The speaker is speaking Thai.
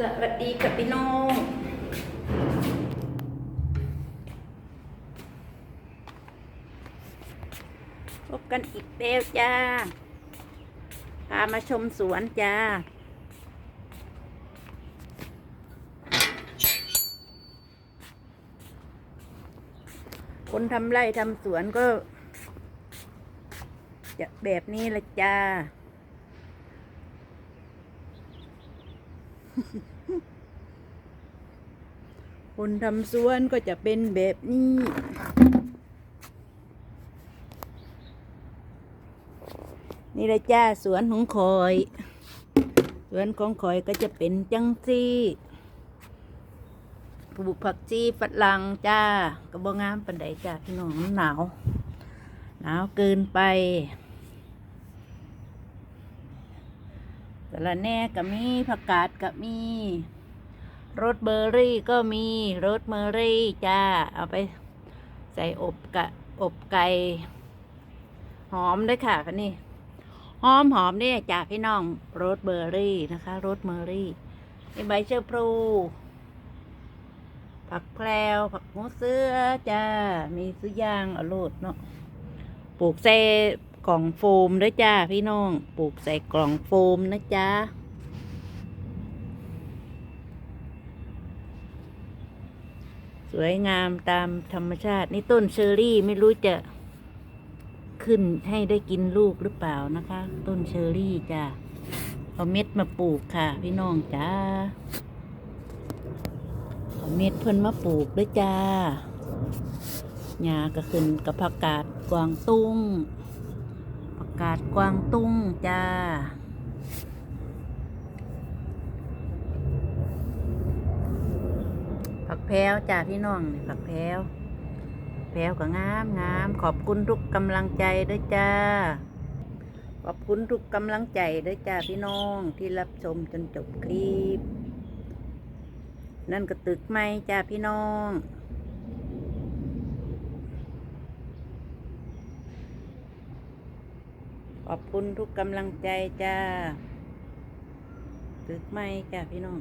สวัสดีค่ะพี่น้องพบกันอีกแล้วจ้า พามาชมสวนจ้า คนทำไร่ทำสวนก็ จะแบบนี้ละจ้า คนทำสวนก็จะเป็นแบบนี้ นี่เลยจ้าสวนของคอย สวนของคอยก็จะเป็นจังซี่ปลูกผักชีฝรั่งจ้ากระบองามปันไดจ้าพี่น้องหนาว หนาวเกินไป สะระแน่ก็มีผักกาดก็มีรสเบอร์รี่ก็มีรสเมอรี่จ้า เอาไปใส่อบกะอบไก่หอมด้วยค่ะคันนี้หอมหอมเนี่ยจ้าพี่น้องรสเบอร์รี่นะคะรสเมอรี่นี่ใบเชื้อพลูผักแพรวผักหูเสื้อจ้า มีซื้อย่างอาโลดเนาะปลูกใส่ กล่องโฟมด้วยจ้าพี่น้อง ปลูกใส่กล่องโฟมนะจ้าสวยงามตามธรรมชาติ นี่ต้นเชอรี่ไม่รู้จะขึ้นให้ได้กินลูกหรือเปล่านะคะ ต้นเชอรี่จ้ะเอาเม็ดมาปลูกค่ะ พี่น้องจ้าเอาเม็ดเพิ่นมาปลูกด้วยจ้าหญ้าก็ขึ้นกับผักกาดกวางตุ้ง กาดกวางตุ้งจ้า ผักแพรวจ้าพี่น้องนี่ผักแพรวแพรวก็งามงาม ขอบคุณทุกกำลังใจด้วยจ้า ขอบคุณทุกกำลังใจด้วยจ้าพี่น้องที่รับชมจนจบคลิป นั่นก็ตึกไม้จ้าพี่น้อง ขอบคุณทุกกำลังใจจ้าตึกไม้จ้าพี่น้อง